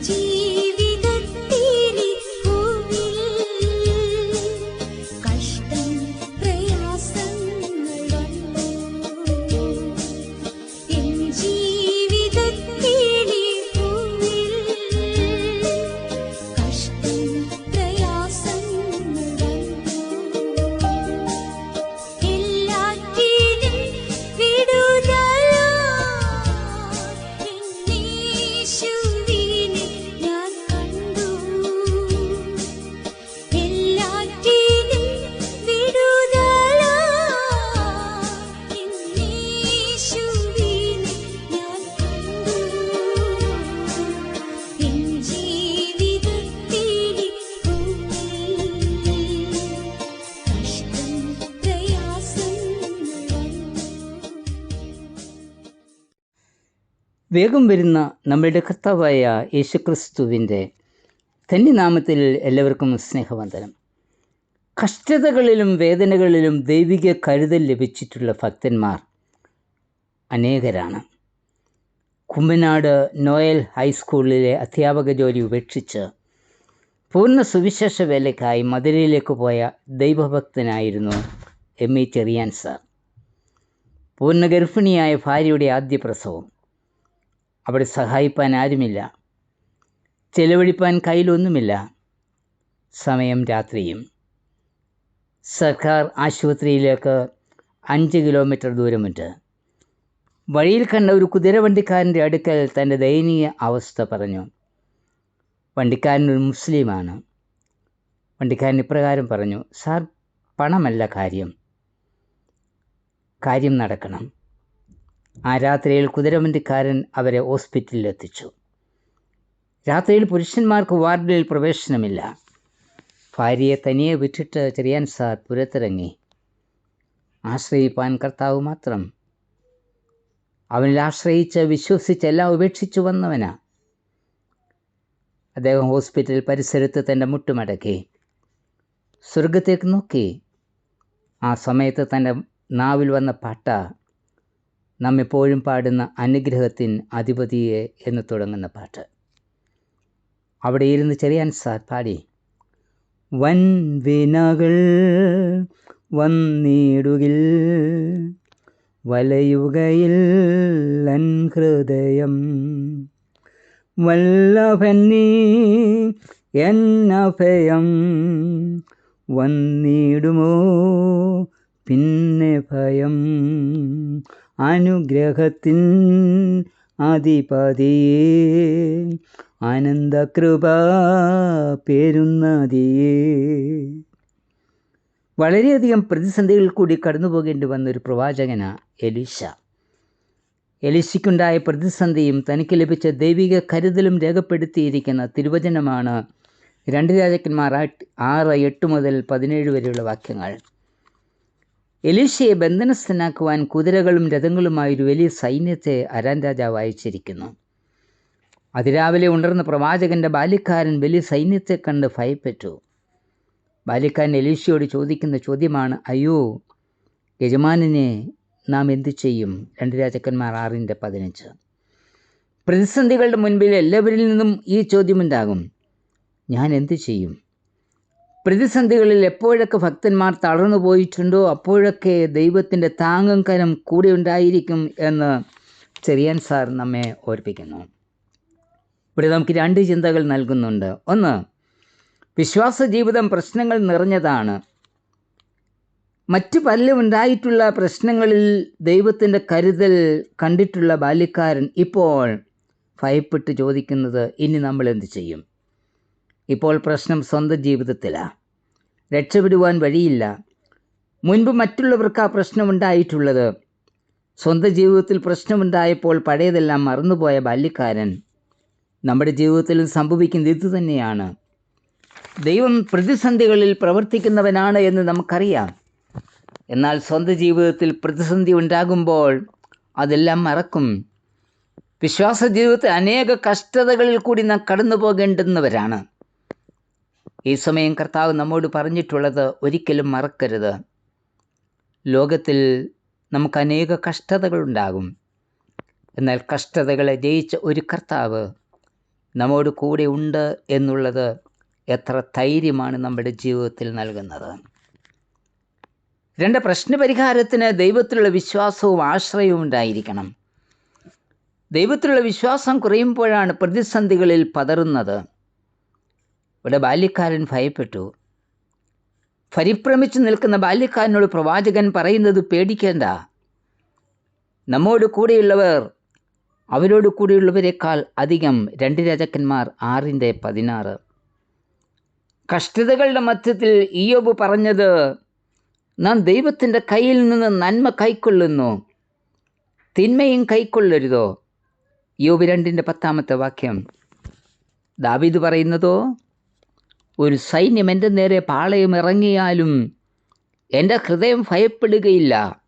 ജീവിതത്തിലെ വേഗം വരുന്ന നമ്മളുടെ കർത്താവായ യേശുക്രിസ്തുവിന്റെ നാമത്തിൽ എല്ലാവർക്കും സ്നേഹവന്ദനം. കഷ്ടതകളിലും വേദനകളിലും ദൈവിക കരുതൽ ലഭിച്ചിട്ടുള്ള ഭക്തന്മാർ അനേകരാണ്. കുമ്പനാട് നോയൽ ഹൈസ്കൂളിലെ അധ്യാപക ജോലി ഉപേക്ഷിച്ച് പൂർണ സുവിശേഷ വേലയ്ക്കായി മധുരയിലേക്ക് പോയ ദൈവഭക്തനായിരുന്നു എം. E Cheriyan sir. പൂർണ ഗർഭിണിയായ ഭാര്യയുടെ ആദ്യ പ്രസവം. അവിടെ സഹായിപ്പാൻ ആരുമില്ല. ചെലവഴിപ്പാൻ കയ്യിലൊന്നുമില്ല. സമയം രാത്രിയും. സർക്കാർ ആശുപത്രിയിലേക്ക് അഞ്ച് കിലോമീറ്റർ ദൂരമുണ്ട്. വഴിയിൽ കണ്ട ഒരു കുതിരവണ്ടിക്കാരന്റെ അടുക്കൽ തന്റെ ദയനീയ അവസ്ഥ പറഞ്ഞു. വണ്ടിക്കാരൻ ഒരു മുസ്ലിമാണ്. വണ്ടിക്കാരൻ ഇപ്രകാരം പറഞ്ഞു സാർ പണമല്ല കാര്യം. കാര്യം നടക്കണം. ആ രാത്രിയിൽ കുതിരവണ്ടിക്കാരൻ അവരെ ഹോസ്പിറ്റലിൽ എത്തിച്ചു രാത്രിയിൽ പുരുഷന്മാർക്ക് വാർഡിൽ പ്രവേശനമില്ല. ഭാര്യയെ തനിയെ വിട്ടിട്ട് ചെറിയാൻ സാർ പുരത്തിറങ്ങി. ആശ്രയിപ്പാൻ കർത്താവ് മാത്രം. അവനിൽ ആശ്രയിച്ച് വിശ്വസിച്ച് എല്ലാം ഉപേക്ഷിച്ചു വന്നവനാ. അദ്ദേഹം ഹോസ്പിറ്റൽ പരിസരത്ത് തന്റെ മുട്ടുമടക്കി. സ്വർഗത്തേക്ക് നോക്കി. ആ സമയത്ത് തന്റെ നാവിൽ വന്ന പാട്ട നമ്മെപ്പോഴും പാടുന്ന അനുഗ്രഹത്തിൻ അധിപതിയെ എന്ന് തുടങ്ങുന്ന പാട്ട്. അവിടെ ഇരുന്ന് ചെറിയാൻ സാർ പാടി. വൻ വിനകൾ വന്നിടുകിൽ വലയുകയിൽ ഹൃദയം. വല്ലഭന്നീ എന്നഭയം വന്നിടുമോ പിന്നെ ഭയം. അനുഗ്രഹത്തിൻ അധിപതിയേ ആനന്ദകൃപ പേരുന്നതിയേ വളരെയധികം പ്രതിസന്ധികൾ കൂടി കടന്നു പോകേണ്ടി വന്നൊരു പ്രവാചകന എലിശ. എലിശയ്ക്കുണ്ടായ പ്രതിസന്ധിയും തനിക്ക് ലഭിച്ച ദൈവിക കരുതലും രേഖപ്പെടുത്തിയിരിക്കുന്ന തിരുവചനമാണ് രണ്ട് രാജാക്കന്മാർ ആറ് എട്ട് മുതൽ പതിനേഴ് വരെയുള്ള വാക്യങ്ങൾ. എലീശയെ ബന്ധനസ്ഥനാക്കുവാൻ കുതിരകളും രഥങ്ങളുമായി ഒരു വലിയ സൈന്യത്തെ അരാൻ രാജാവ് അയച്ചിരിക്കുന്നു. അതിരാവിലെ ഉണർന്ന പ്രവാചകന്റെ ബാല്യക്കാരൻ വലിയ സൈന്യത്തെ കണ്ട് ഭയപ്പെട്ടു. ബാല്യക്കാരൻ എലീശയോട് ചോദിക്കുന്ന ചോദ്യമാണ് അയ്യോ യജമാനെ നാം എന്തു ചെയ്യും? രണ്ട് രാജാക്കന്മാർ ആറിന്റെ പതിനഞ്ച്. പ്രതിസന്ധികളുടെ മുൻപിൽ എല്ലാവരിൽ നിന്നും ഈ ചോദ്യമുണ്ടാകും ഞാൻ എന്തു ചെയ്യും? പ്രതിസന്ധികളിൽ എപ്പോഴൊക്കെ ഭക്തന്മാർ തളർന്നു പോയിട്ടുണ്ടോ അപ്പോഴൊക്കെ ദൈവത്തിന്റെ താങ്ങും കരം കൂടെ ഉണ്ടായിരിക്കും എന്ന് ചെറിയാൻ സാർ നമ്മെ ഓർപ്പിക്കുന്നു. ഇവിടെ നമുക്ക് രണ്ട് ചിന്തകൾ നൽകുന്നുണ്ട്. ഒന്ന് വിശ്വാസ ജീവിതം പ്രശ്നങ്ങൾ നിറഞ്ഞതാണ്. മറ്റു പലരും ഉണ്ടായിട്ടുള്ള പ്രശ്നങ്ങളിൽ ദൈവത്തിന്റെ കരുതൽ കണ്ടിട്ടുള്ള ബാല്യക്കാരൻ ഇപ്പോൾ ഭയപ്പെട്ട് ചോദിക്കുന്നത് ഇനി നമ്മൾ എന്ത് ചെയ്യും? ഇപ്പോൾ പ്രശ്നം സ്വന്തം ജീവിതത്തിലാണ് രക്ഷപ്പെടുവാൻ വഴിയില്ല. മുൻപ് മറ്റുള്ളവർക്ക് ആ പ്രശ്നമുണ്ടായിട്ടുള്ളത് സ്വന്തം ജീവിതത്തിൽ പ്രശ്നമുണ്ടായപ്പോൾ പഴയതെല്ലാം മറന്നുപോയ ബാല്യക്കാരൻ നമ്മുടെ ജീവിതത്തിലും സംഭവിക്കുന്നത് ഇത് തന്നെയാണ്. ദൈവം പ്രതിസന്ധികളിൽ പ്രവർത്തിക്കുന്നവനാണ് എന്ന് നമുക്കറിയാം. എന്നാൽ സ്വന്തം ജീവിതത്തിൽ പ്രതിസന്ധി ഉണ്ടാകുമ്പോൾ അതെല്ലാം മറക്കും. വിശ്വാസ ജീവിതത്തിൽ അനേക കഷ്ടതകളിൽ കൂടി നാം കടന്നു പോകേണ്ടുന്നവരാണ് ഈ സമയം കർത്താവ് നമ്മോട് പറഞ്ഞിട്ടുള്ളത് ഒരിക്കലും മറക്കരുത്. ലോകത്തിൽ നമുക്ക് അനേക കഷ്ടതകളുണ്ടാകും എന്നാൽ കഷ്ടതകളെ ജയിച്ച ഒരു കർത്താവ് നമ്മോട് കൂടെ ഉണ്ട് എന്നുള്ളത് എത്ര ധൈര്യമാണ് നമ്മുടെ ജീവിതത്തിൽ നൽകുന്നത്. രണ്ട് പ്രശ്നപരിഹാരത്തിന് ദൈവത്തിലുള്ള വിശ്വാസവും ആശ്രയവും ഉണ്ടായിരിക്കണം. ദൈവത്തിലുള്ള വിശ്വാസം കുറയുമ്പോഴാണ് പ്രതിസന്ധികളിൽ പതറുന്നത്. ഇവിടെ ബാല്യക്കാരൻ ഭയപ്പെട്ടു. പരിഭ്രമിച്ചു നിൽക്കുന്ന ബാല്യക്കാരനോട് പ്രവാചകൻ പറയുന്നത് പേടിക്കേണ്ട. നമ്മോട് കൂടെയുള്ളവർ അവരോട് കൂടെയുള്ളവരെക്കാൾ അധികം രണ്ട് രാജാക്കന്മാർ ആറിന്റെ പതിനാറ്. കഷ്ടതകളുടെ മധ്യത്തിൽ ഈയോബ് പറഞ്ഞത് നാം ദൈവത്തിന്റെ കയ്യിൽ നിന്ന് നന്മ കൈക്കൊള്ളുന്നു. തിന്മയും കൈക്കൊള്ളരുതോ? യോബ് രണ്ടിന്റെ പത്താമത്തെ വാക്യം. ദാവീദ് പറയുന്നതോ ഒരു സൈന്യം എന്റെ നേരെ പാളയം ഇറങ്ങിയാലും എന്റെ ഹൃദയം ഭയപ്പെടുകയില്ല.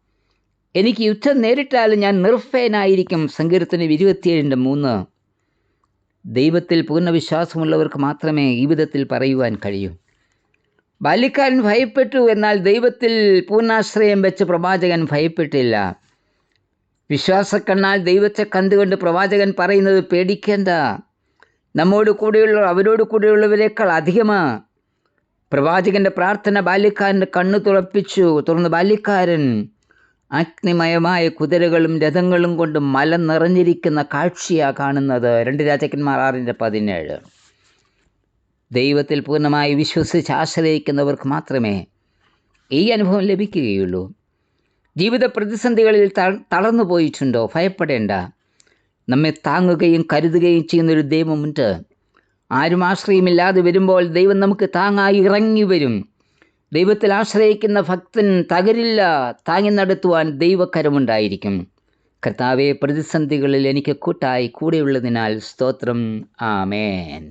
എനിക്ക് യുദ്ധം നേരിട്ടാലും ഞാൻ നിർഭയനായിരിക്കും. സങ്കീർത്തനം ഇരുപത്തിയേഴിന്റെ മൂന്ന്. ദൈവത്തിൽ പൂർണ വിശ്വാസമുള്ളവർക്ക് മാത്രമേ ഈ വിധത്തിൽ പറയുവാൻ കഴിയൂ. ബാല്യക്കാരൻ ഭയപ്പെട്ടു എന്നാൽ ദൈവത്തിൽ പൂർണാശ്രയം വെച്ച് പ്രവാചകൻ ഭയപ്പെട്ടില്ല. വിശ്വാസക്കണ്ണാൽ ദൈവത്തെ കണ്ടുകൊണ്ട് പ്രവാചകൻ പറയുന്നത് പേടിക്കേണ്ട. നമ്മോട് കൂടെയുള്ള അവരോട് കൂടെയുള്ളവരെക്കാൾ അധികമാ. പ്രവാചകന്റെ പ്രാർത്ഥന ബാല്യക്കാരന്റെ കണ്ണു തുറപ്പിച്ചു. തുറന്ന് ബാല്യക്കാരൻ അഗ്നിമയമായ കുതിരകളും രഥങ്ങളും കൊണ്ട് മല നിറഞ്ഞിരിക്കുന്ന കാഴ്ചയാണ് കാണുന്നത്. രണ്ട് രാജാക്കന്മാർ ആറിന്റെ പതിനേഴ്. ദൈവത്തിൽ പൂർണമായി വിശ്വസിച്ച് ആശ്രയിക്കുന്നവർക്ക് മാത്രമേ ഈ അനുഭവം ലഭിക്കുകയുള്ളൂ. ജീവിത പ്രതിസന്ധികളിൽ തളർന്നു പോയിട്ടുണ്ടോ ഭയപ്പെടേണ്ട. നമ്മെ താങ്ങുകയും കരുതുകയും ചെയ്യുന്നൊരു ദൈവമുണ്ട്. ആരും ആശ്രയമില്ലാതെ വരുമ്പോൾ ദൈവം നമുക്ക് താങ്ങായി ഇറങ്ങി വരും. ദൈവത്തിൽ ആശ്രയിക്കുന്ന ഭക്തൻ തകരില്ല താങ്ങി നടത്തുവാൻ ദൈവക്കരമുണ്ടായിരിക്കും കർത്താവെ പ്രതിസന്ധികളിൽ എനിക്ക് കൂട്ടായി കൂടെയുള്ളതിനാൽ സ്തോത്രം. ആമേൻ.